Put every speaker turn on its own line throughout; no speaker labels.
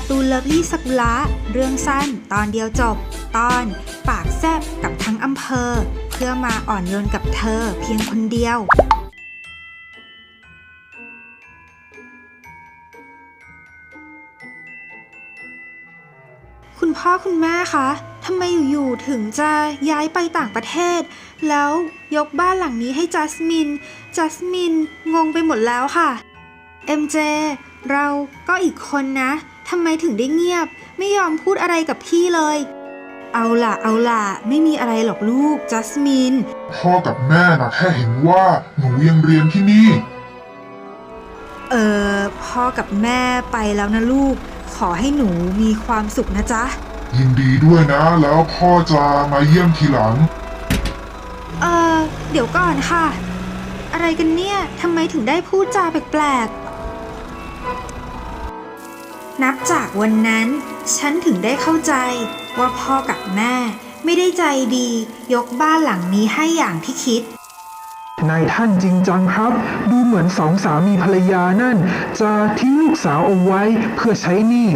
การ์ตูนเลิฟลี่สักุระเรื่องสั้น ตอนเดียวจบ ตอน ปากแซบกับทั้งอำเภอ เพื่อมาอ่อนโยนกับเธอเพียงคนเดียวคุณพ่อคุณแม่คะทำไมอยู่ๆถึงจะย้ายไปต่างประเทศ แล้วยกบ้านหลังนี้ให้จัสมิน จัสมินงงไปหมดแล้วค่ะ MJ เราก็อีกคนนะ ทำไมถึงได้เงียบ ไม่ยอมพูดอะไรกับพี่เลย เอาล่ะ เอาล่ะ ไม่มีอะไรหรอกลูก จัสมิน
พ่อกับแม่นะแค่เห็นว่าหนูยังเรียนที่นี่
เออพ่อกับแม่ไปแล้วนะลูก ขอให้หนูมีความสุขนะจ๊ะ
ยินดีด้วยนะ แล้วพ่อจะมาเยี่ยมทีหลัง
เออเดี๋ยวก่อนค่ะ อะไรกันเนี่ยทำไมถึงได้พูดจาแปลกๆ นับจากวันนั้น ฉันถึงได้เข้าใจว่าพ่อกับแม่ ไม่ได้ใจดียกบ้านหลังนี้ให้อย่างที่คิด
นายท่านจริงจังครับ ดูเหมือนสองสามีภรรยานั่น จะทิ้งลูกสาวเอาไว้เพื่อใช้หนี้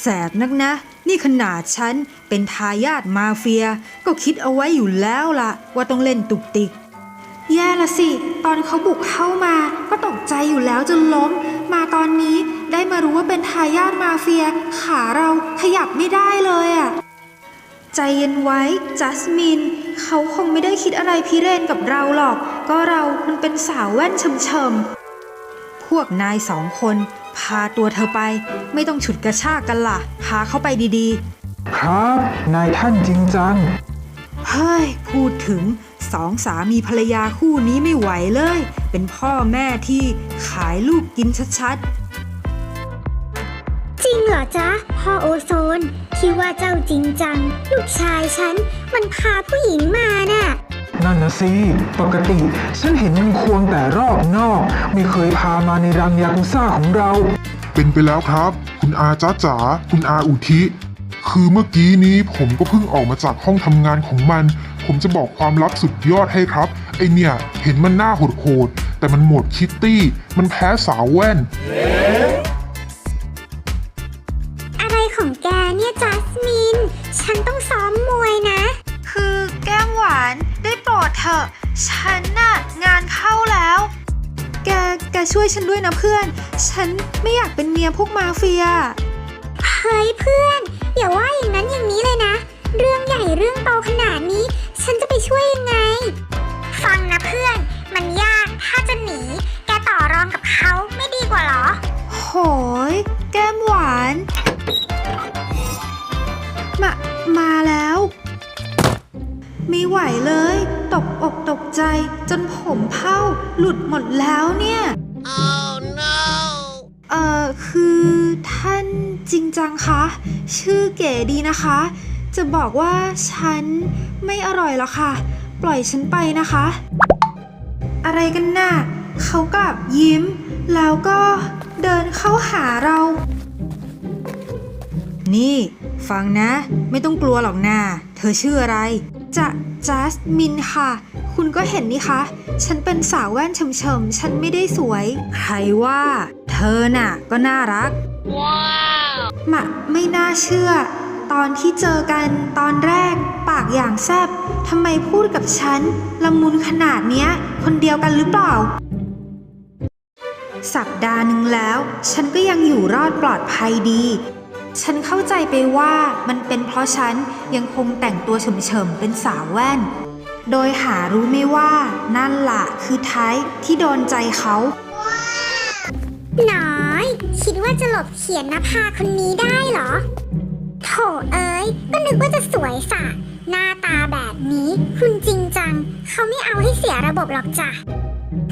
แสบนักนะ นี่ขนาดฉันเป็นทายาทมาเฟีย ก็คิดเอาไว้อยู่แล้วล่ะ ว่าต้องเล่นตุกติก แย่ละสิ ตอนเขาบุกเข้ามา ก็ตกใจอยู่แล้วจนล้ม มาตอนนี้ ได้มารู้ว่าเป็นทายาทมาเฟีย ขาเราขยับไม่ได้เลยอะใจเย็นไว้ จัสมิน เขาคงไม่ได้คิดอะไรพิเรนกับเราหรอก ก็เรามันเป็นสาวแว่นเฉมๆ พวกนายสองคน พาตัวเธอไป ไม่ต้องฉุดกระชากกันล่ะ พาเข้าไปดี
ครับ นายท่านจริงจัง
ๆเฮ้ย พูดถึงสองสามีภรรยาคู่นี้ไม่ไหวเลย เป็นพ่อแม่ที่ขายลูกกินชัด
จ ริงเหรอจ๊ะพ่อโอโซนที่ว่าเจ้าจริงจัง ลูกชายฉัน มันพาผู้หญิงมาน่ะ
นั่นนะสิ ปกติ ฉันเห็นมันควงแต่รอบนอก ไม่เคยพามาในรังยากุซ่าของเรา
เป็นไปแล้วครับ คุณอาจ้าจ๋าคุณอาอุทิ คือเมื่อกี้นี้ผมก็เพิ่งออกมาจากห้องทำงานของมัน ผมจะบอกความลับสุดยอดให้ครับ ไอเนี่ย เห็นมันหน้าโหดๆแต่มันหมดคิตตี้ มันแพ้สาวแว่น
อะ ของแกเนี่ยจัสมิน ฉันต้องซ้อมมวยนะ
คือแก้มหวานได้โปรดเถอะ ฉันน่ะงานเข้าแล้ว แก แกช่วยฉันด้วยนะเพื่อน ฉันไม่อยากเป็นเมียพวกมาเฟีย
ดหมด
แล้วเนี่ย oh no เอ่อ คือท่านจริงจังคะ ชื่อเก๋ดีนะคะ จะบอกว่าฉันไม่อร่อยหรอกค่ะ ปล่อยฉันไปนะคะ อะไรกันน่ะเขากลับยิ้ม แล้วก็เดินเข้าหาเรา นี่ ฟังนะ ไม่ต้องกลัวหรอกนาเธอชื่ออะไร จะจัสมินค่ะ คุณก็เห็นนี่คะ ฉันเป็นสาวแว่นเฉมๆ ฉันไม่ได้สวย ใครว่า เธอน่ะ ก็น่ารัก ว้าวมะไม่น่าเชื่อ ตอนที่เจอกันตอนแรก ปากอย่างแซบทำไมพูดกับฉันละมุนขนาดเนี้ย คนเดียวกันหรือเปล่า สัปดาห์หนึ่งแล้ว ฉันก็ยังอยู่รอดปลอดภัยดีฉันเข้าใจไปว่ามันเป็นเพราะฉันยังคงแต่งตัวเฉมๆเป็นสาวแว่น โดยหารู้ไม่ว่านั่นละคือไทป์ที่โดนใจเขา
น้อย คิดว่าจะหลบเขียนนภาคนนี้ได้เหรอ โถเอ้ย ก็นึกว่าจะสวยสะหน้าตาแบบนี้คุณจริงจัง เขาไม่เอาให้เสียระบบหรอกจ้ะ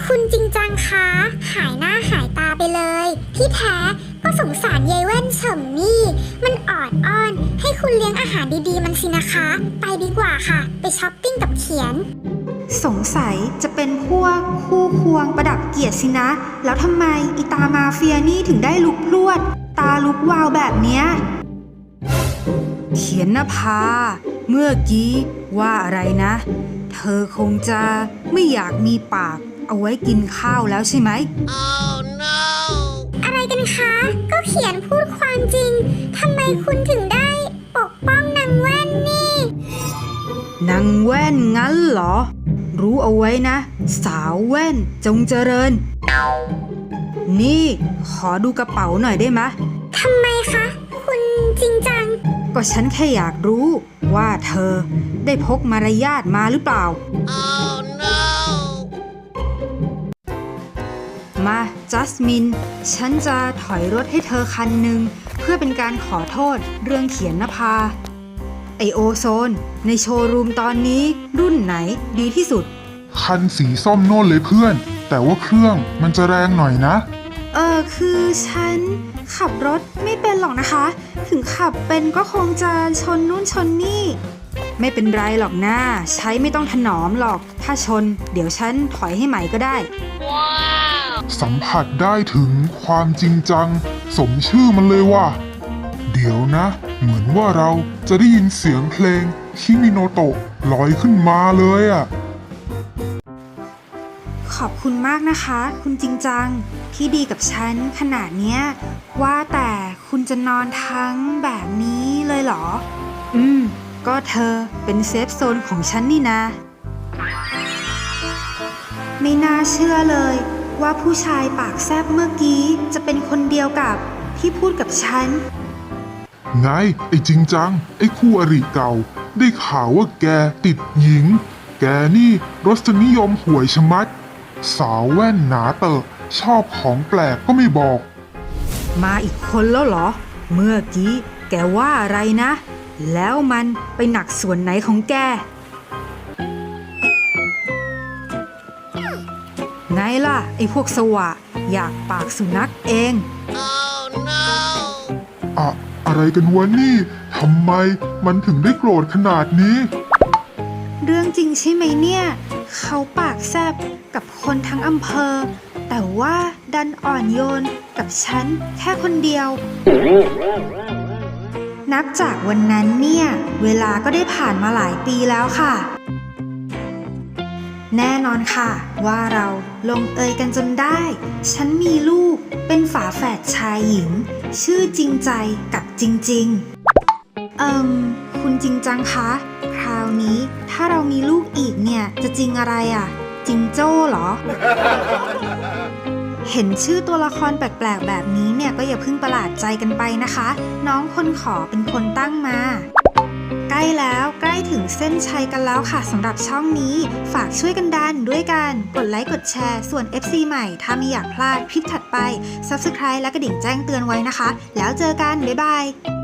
คุณจริงจังคะ หายหน้าหายตาไปเลย ที่แท้ก็สงสารยายแว่นเฉิมนี่ มันออดอ้อน ให้คุณเลี้ยงอาหารดีๆ มันสินะคะ ไปดีกว่าค่ะ ไปช้อปปิ้ง กับเขียน
สงสัยจะเป็นพวกคู่ควงประดับเกียรติสินะ แล้วทำไมอีตามาเฟียนี่ถึงได้ลุกพรวด ตาลุกวาวแบบเนี้ยเขียนนภา เมื่อกี้ว่าอะไรนะ เธอคงจะไม่อยากมีปากเอาไว้กินข้าวแล้วใช่ไหม
อะไรกันคะ ก็เขียนพูดความจริงทำไมคุณถึงางแว่น
งั้นเหรอ รู้เอาไว้นะ สาวแว่นจงเจริญ นี่ ขอดูกระเป๋าหน่อยได้ไหมะ
ทำไมคะ คุณจริงจัง
ก็ฉันแค่อยากรู้ว่าเธอได้พกมารยาทมาหรือเปล่ามาจัสมิน ฉันจะถอยรถให้เธอคันหนึ่งเพื่อเป็นการขอโทษเรื่องเขียนนภา ไอโอโซน ในโชว์รูมตอนนี้รุ่นไหนดีที่สุด
คันสีส้มโน่นเลยเพื่อน แต่ว่าเครื่องมันจะแรงหน่อยนะ
เออคือฉันขับรถไม่เป็นหรอกนะคะ ถึงขับเป็นก็คงจะชนนู่นชนนี่ ไม่เป็นไรหรอกนะ ใช้ไม่ต้องถนอมหรอก ถ้าชน เดี๋ยวฉันถอยให้ใหม่ก็ได้
สัมผัสได้ถึงความจริงจัง สมชื่อมันเลยว่ะเดี๋ยวนะ เหมือนว่าเราจะได้ยินเสียงเพลงคิมิโนโตะลอยขึ้นมาเลยอะ
ขอบคุณมากนะคะ คุณจริงจัง ที่ดีกับฉันขนาดเนี้ย ว่าแต่คุณจะนอนทั้งแบบนี้เลยเหรอ อืม ก็เธอเป็นเซฟโซนของฉันนี่นะ ไม่น่าเชื่อเลย ว่าผู้ชายปากแซบเมื่อกี้จะเป็นคนเดียวกับที่พูดกับฉัน
ไงไอ้จริงจัง ไอ้คู่อริเก่า ได้ข่าวว่าแกติดหญิง แกนี่รสนิยมห่วยชะมัด สาวแว่นหนาเตอะชอบของแปลกก็ไม่บอก
มาอีกคนแล้วเหรอ เมื่อกี้แกว่าอะไรนะ แล้วมันไปหนักส่วนไหนของแก ไงล่ะ ไอ้พวกสวะ อยากปากสุนัขเอง
อะ อะไรกันวะนี่ทำไมมันถึงได้โกรธขนาดนี้
เรื่องจริงใช่ไหมเนี่ย เขาปากแซบกับคนทั้งอำเภอ แต่ว่าดันอ่อนโยนกับฉันแค่คนเดียว นับจากวันนั้นเนี่ย เวลาก็ได้ผ่านมาหลายปีแล้วค่ะ แน่นอนค่ะ ว่าเราลงเอยกันจนได้ ฉันมีลูกเป็นฝาแฝดชายหญิง ชื่อจริงใจกับ จริง ๆ เอิมคุณจริงจังคะ คราวนี้ถ้าเรามีลูกอีกเนี่ย จะจริงอะไรอะ่ะ จริงโจ้เหรอ เห็นชื่อตัวละครแปลกๆ แบบนี้เนี่ยก็อย่าเพิ่งประหลาดใจกันไปนะคะ น้องคนขอเป็นคนตั้งมา ล้แล้วใกล้ถึงเส้นชัยกันแล้วค่ะสำหรับช่องนี้ ฝากช่วยกันดันด้วยกันกดไลค์กดแชร์ ส่วน FC ใหม่ ถ้าไม่อยากพลาดคลิปถัดไป Subscribe และกระดิ่งแจ้งเตือนไว้นะคะ แล้วเจอกัน บ๊ายบาย